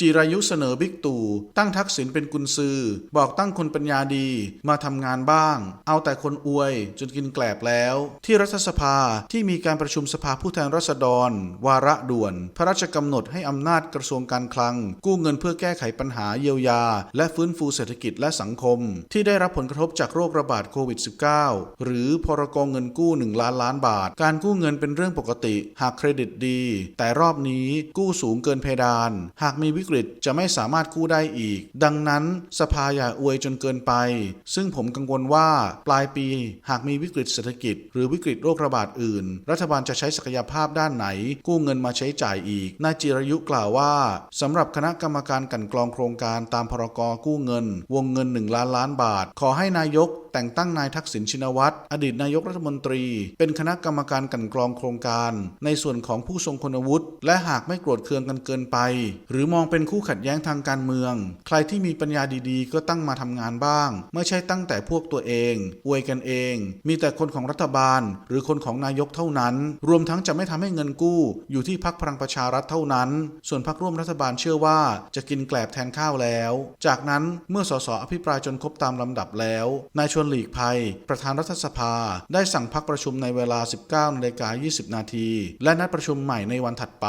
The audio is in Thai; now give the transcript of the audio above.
จีรายุเสนอบิ๊กตู่ตั้งทักษิณเป็นกุญซือ บอกตั้งคนปัญญาดีมาทำงานบ้าง เอาแต่คนอวยจนกินแกลบแล้ว ที่รัฐสภาที่มีการประชุมสภาผู้แทนราษฎร วาระด่วน พระราชกำหนดให้อำนาจกระทรวงการคลัง กู้เงินเพื่อแก้ไขปัญหาเยียวยา และฟื้นฟูเศรษฐกิจและสังคม ที่ได้รับผลกระทบจากโรคระบาดโควิด -19 หรือพรกองเงินกู้ 1 ล้านล้านบาท การกู้เงินเป็นเรื่องปกติ หากเครดิตดี แต่รอบนี้กู้สูงเกินเพดาน หากมีวิกฤตจะไม่สามารถกู้ได้อีก ดังนั้นสภาอย่าอวยจนเกินไป ซึ่งผมกังวลว่าปลายปีหากมีวิกฤตเศรษฐกิจ หรือวิกฤตโรคระบาดอื่น รัฐบาลจะใช้ศักยภาพด้านไหน กู้เงินมาใช้จ่ายอีกนายจิรยุกล่าวว่าสำหรับคณะกรรมการกันกรองโครงการตามพรกกู้เงิน วงเงิน 1 ล้านล้านบาท ขอให้นายกแต่งตั้งนายทักษิณชินวัตรอดีตนายกรัฐมนตรี เป็นคณะกรรมการกันกรองโครงการ ในส่วนของผู้ทรงคุณวุฒิและหากไม่โกรธเคืองกันเกินไป หรือมองเป็นเป็นคู่ขัดแย้งทางการเมือง ใครที่มีปัญญาดีๆ ก็ตั้งมาทำงานบ้าง ไม่ใช่ตั้งแต่พวกตัวเองอวยกันเอง มีแต่คนของรัฐบาล หรือคนของนายกเท่านั้น รวมทั้งจะไม่ทำให้เงินกู้อยู่ที่พักพลังประชารัฐเท่านั้น ส่วนพักร่วมรัฐบาลเชื่อว่าจะกินแกลบแทนข้าวแล้ว จากนั้นเมื่อสสอภิปรายจนครบตามลำดับแล้ว นายชวนหลีกภัย ประธานรัฐสภา ได้สั่งพักประชุมในเวลา 19นาฬิกา20 นาที และนัดประชุมใหม่ในวันถัดไป